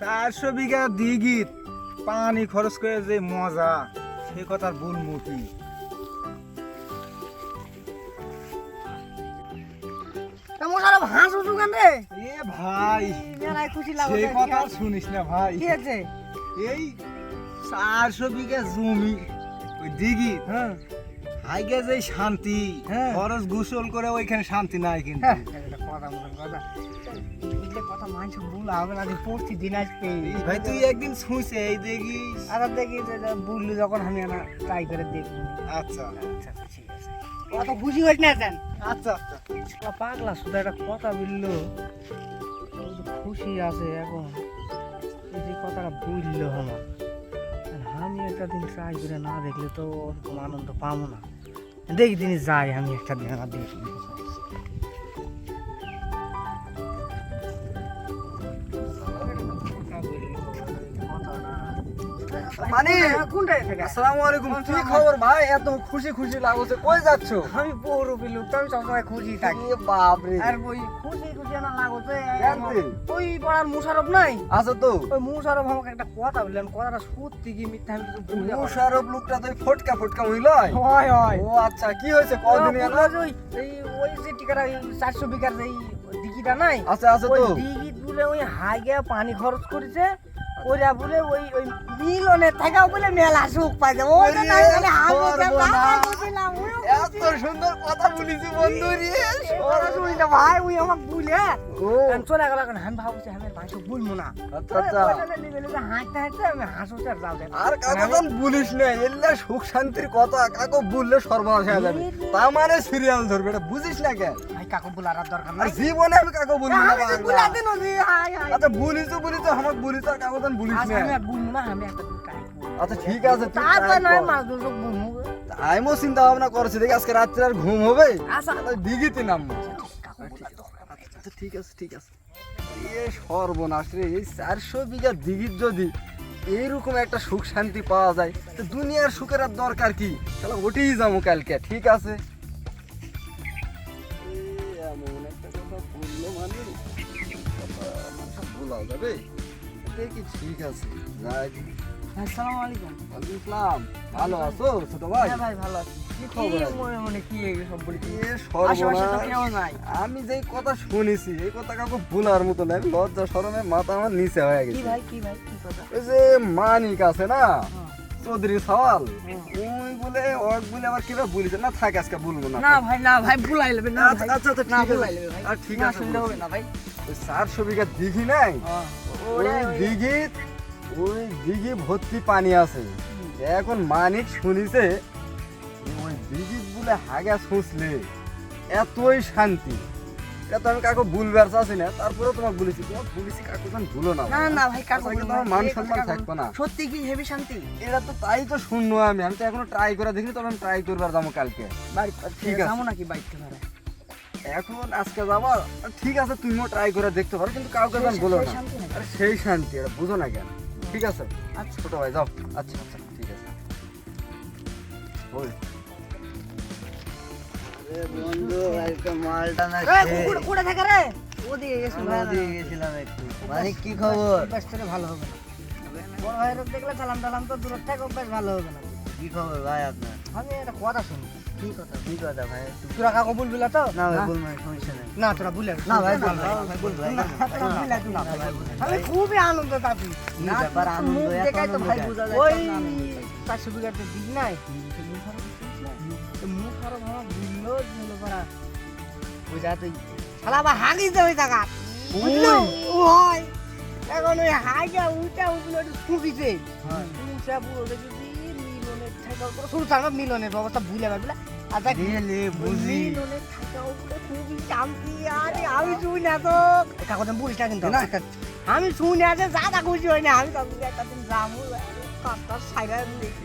চারশো বিঘা দিঘিত পানি খরচ করে যে মজা সে কথার হাঁস উঠু রে? এ ভাই মেলায় খুশি লাগো সেই কথা শুনিস না ভাই। কি আছে এই চারশো বিঘা জমি ওই দিঘি হ্যাঁ? হাইগে যে শান্তি হ্যাঁ। খরচ গোসল করে ওইখানে শান্তি নাই কিন্তু। হ্যাঁ, কথা কথা। বুঝলে কথা মানুষ ভুল হবে না পড়ছি দিন আসবে ভাই তুই একদিন শুইছে এই দেখি আর দেখি যে যখন আমি না ট্রাই করে দেখব। আচ্ছা। আচ্ছা আচ্ছা, ঠিক আছে। কত খুশি হইস না জান আচ্ছা আচ্ছা। পাগলা শুধু একটা কথা বলল। খুশি আছে এখন। এই যে কথাটা বুঝলো আমার। আমি একটা দিন ট্রাই করে না দেখলে তো ওরকম আনন্দ পাবো না। দেখি দিন যাই আমি একটা দিন দেখি। মানে আসসালামু আলাইকুম। কি খবর ভাই? এত খুশি খুশি লাগছে। কই যাচ্ছ? আমি পৌর বিলু তো আমি সবসময় খুশি থাকি। বাপ রে আর ওই খুশি খুশি না লাগছে? ওই পাড়ার মুশারফ নাই? আচ্ছা তো। ওই মুশারফ আমাকে একটা কথা বললেন কথাটা সত্যি কি মিথ্যা আমি কিছু না। মুশারফ লোকটা তো ফটকা ফটকা হইল হয় হয়। ও আচ্ছা কি হয়েছে? কদিন ওই ওই ওই যে টিকাটা চারশো বিঘার যে এই দিঘিটা নাই? আচ্ছা আচ্ছা তো। দিঘি বলে ওই হাইগে পানি খরচ করেছে ওরা বলে ওই ওই মিলনে থাকাও বলে মেলা সুখ বলে সর্বনাশ। এত সুন্দর কথা বলিছি বন্ধু রে। ভাই ওই আমাকে বুঝলে আমি চলে গেল এখন ভাবছি আমি বলব না। আচ্ছা আচ্ছা। হাঁটতে হাঁটতে আমি হাসুতে যাও আর কাকু বলিস না এলে সুখ শান্তির কথা কাকু বললে সর্বনাশ হয়ে যাবে। তা মানে সিরিয়াল ধরবে এটা বুঝিস না কেন কাকু বলার আর দরকার নাই। জীবনে আমি কাকু বলি না আমি বাংলা। দিন হাই হাই আচ্ছা আমাকে আর কাকু আচ্ছা না আমি না আমি একটা আচ্ছা ঠিক আছে। মাছ দুটো বলব। আমিও চিন্তা ভাবনা করছি দেখি আজকে রাত্রে আর ঘুম হবে? আচ্ছা। দিঘিতে নামবো। দরকার নাই। আচ্ছা ঠিক আছে ঠিক আছে। এ সর্বনাশ রে এই চারশো বিঘা দিঘির যদি এইরকম একটা সুখ শান্তি পাওয়া যায় তো দুনিয়ার সুখের আর দরকার কি? তাহলে ওটেই যাব কালকে ঠিক আছে? এমন একটা কথা বলল মানে কথা মানুষ যাবে দেখি ঠিক আছে? যাই আসসালামু আলাইকুম। ওয়ালাইকুম আসসালাম ভালো আছো ছোট ভাই? হ্যাঁ ভাই ভালো আছি। কি কি খবর? আছে? মনে মনে কি এই সব বলি এ আশেপাশে তো সর্বনাশ কেউ নাই। আমি যেই কথা শুনেছি এই কথা কাউকে ভুলার মতো না আমি লজ্জা শরমে মাথা আমার নিচে হয়ে গেছে। ভাই কি ভাই কি কথা? ওই যে মানিক আছে না। চৌধুরী সওয়াল। ওই বলে ওই বলে আবার কিবা বলিছে? না থাক আজকে বলব না। না ভাই না ভাই ভুলাই নেবে না আচ্ছা ভাই। আচ্ছা আচ্ছা, না ভুলাই ভাই। আর ঠিক আছে। শুনলে হবে না ভাই। ওই চারশো বিঘা দিঘি নাই। ওই ওরে, দিঘি ওই দিঘি ভর্তি পানি আছে। এখন মানিক শুনিছে ওই দিঘি বলে হাগা শুষলে এতই শান্তি। এটা তো আমি কাকু ভুলবার চাচ্ছি না তারপরে তোমাকে বলেছি তোমাকে বলেছি কাকু তুমি ভুলো না না না ভাই কাকু তাহলে কিন্তু আমার। মান সম্মান থাকবে না। সত্যি কি হেভি শান্তি? এটা তো তাই তো শুনব আমি আমি তো এখনও ট্রাই করে দেখিনি তবে আমি ট্রাই করবার যাব কালকে। বাড়ি ঠিক আছে। যাব নাকি বাইক থেকে এখন আজকে যাব ঠিক আছে তুমিও ট্রাই করে দেখতে পারো কিন্তু কাউকে আমি বলো না। আরে সেই শান্তি এটা বুঝো না কেন? ঠিক আছে? আচ্ছা। ছোট ভাই যাও। আচ্ছা আচ্ছা ঠিক আছে। ওই। বন্ধু একটা মালটা না কুকুর- থাকে রে ওদিকে গেছিল ভাই গেছিলাম একটু মানে কি খবর অভ্যাস ভালো হবে বড় ভাইয়ের দেখলে চালাম টালাম তো দূরের থেকে অভ্যাস ভালো হবে না কি খবর ভাই আপনার আমি একটা কথা শুনি কি কথা কি কথা ভাই তোরা কাকু বলবি তো না ভাই হ্যাঁ? বলব সমস্যা নেই না তোরা ভুলে না ভাই বল ভাই ভাই, বল ভাই না, তোরা ভুলে তুই না। আমি খুবই আনন্দ পাবি ব্যাপার আনন্দ দেখাই তো ভাই? বোঝা যায় ওই দিক নাই মুখ পুরো দেখি মিলনের ব্যবস্থা ভুলে পারবি বুঝি। মিলনের আরে আমি শুই না তো কাগজে বলিস না কিন্তু না আমি শুনে আছে, যা খুশি হয় না, আমি তো একটা দিন যাব কাজটা সাইডে দেখি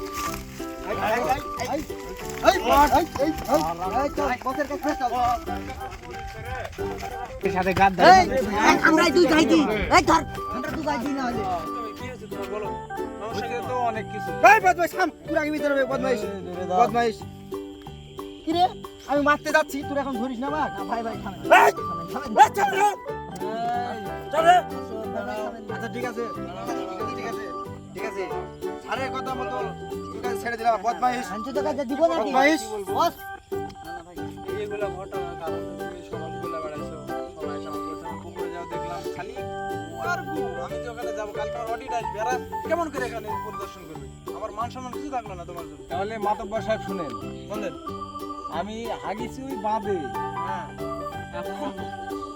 বদমাইশ ভিতরে বদমাইশ বদমাইশ কি রে আমি মারতে যাচ্ছি তুই এখন ধরিস না ভাই ভাই আচ্ছা ঠিক আছে ঠিক আছে ঠিক আছে? আরে কথা মতো কাছে ছেড়ে দিলাম বদমাইশ। তো দিব নাকি? বদমাইশ। বস। এইগুলা কারণে তুমি বেড়াইছো সবাই পুকুরে যাও দেখলাম খালি আর আমি যে ওখানে যাব কালকে আমার অডিট আসবে। এরা কেমন করে এখানে পরিদর্শন করবে? আমার মান সম্মান কিছু থাকল না তোমার জন্য। তাহলে মাতব্বর সাহেব শুনেন। বলেন। আমি হাগিছি ওই বাঁধে। হ্যাঁ। এখন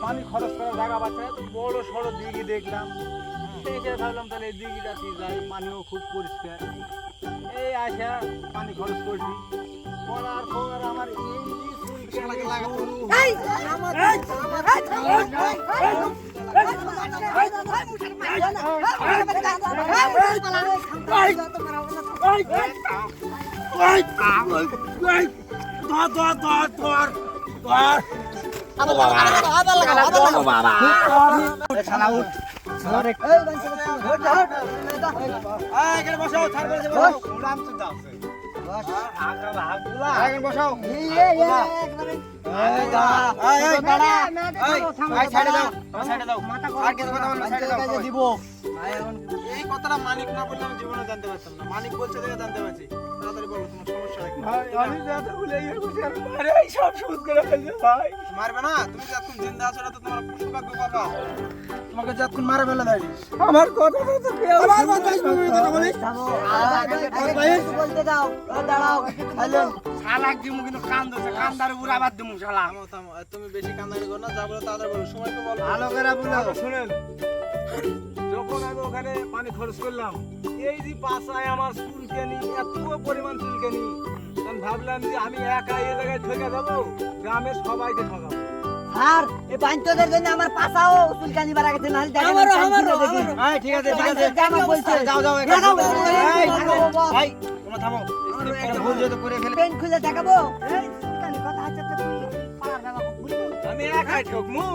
পানি খরচ করার জায়গা না, তো বড় সড়ো দিঘি দেখলাম। সেই হিসেবে ভাবলাম তাহলে এই যাচ্ছি যাই পানিও খুব পরিষ্কার। এই আশা পানি খরচ করছি। করার পর আমার ধর মানিক না বললে আমি জীবনে জানতে পারতাম না মানিক বলছে জানতে পারছি মারবে না? তুমি জিন্দা আছো তোমার পুষ্পাগ্য কথা। তোমাকে যতক্ষণ মারে ফেলে দেয় আমার কথা তো কেউ আমার কথা শুনবি কথা বলিস? বলতে দাও। দাঁড়াও। হ্যালো। শালাক দিমু কিন্তু কান দছে কান্দার উপর আবার দিমু শালা। তুমি বেশি কান্দানি করো না যা বলো তাড়াতাড়ি বলো। সময় তো বলো। ভালো করে বলো। শুনেন। যখন আমি ওখানে পানি খরচ করলাম এই যে পাশায় আমার চুলকানি এত পরিমাণ চুলকানি আমি ভাবলাম যে আমি একা এই জায়গায় ঠকে যাব গ্রামের সবাইকে ঠকাবো। আর এই বাঞ্চদের জন্য আমার পাশাও চুলকানি বাড়া গেছে নাহলে দেখেন আমারও, আমি আমারও, হ্যাঁ ঠিক আছে ঠিক আছে জামা বলছে। যাও যাও এই, ভাই তোমরা থামো ভুল যেহেতু করে ফেলে পেন খুলে দেখাবো এই চুলকানি কথা হচ্ছে তো তুই পাড়ার বাবা আমি একাই ঠকমু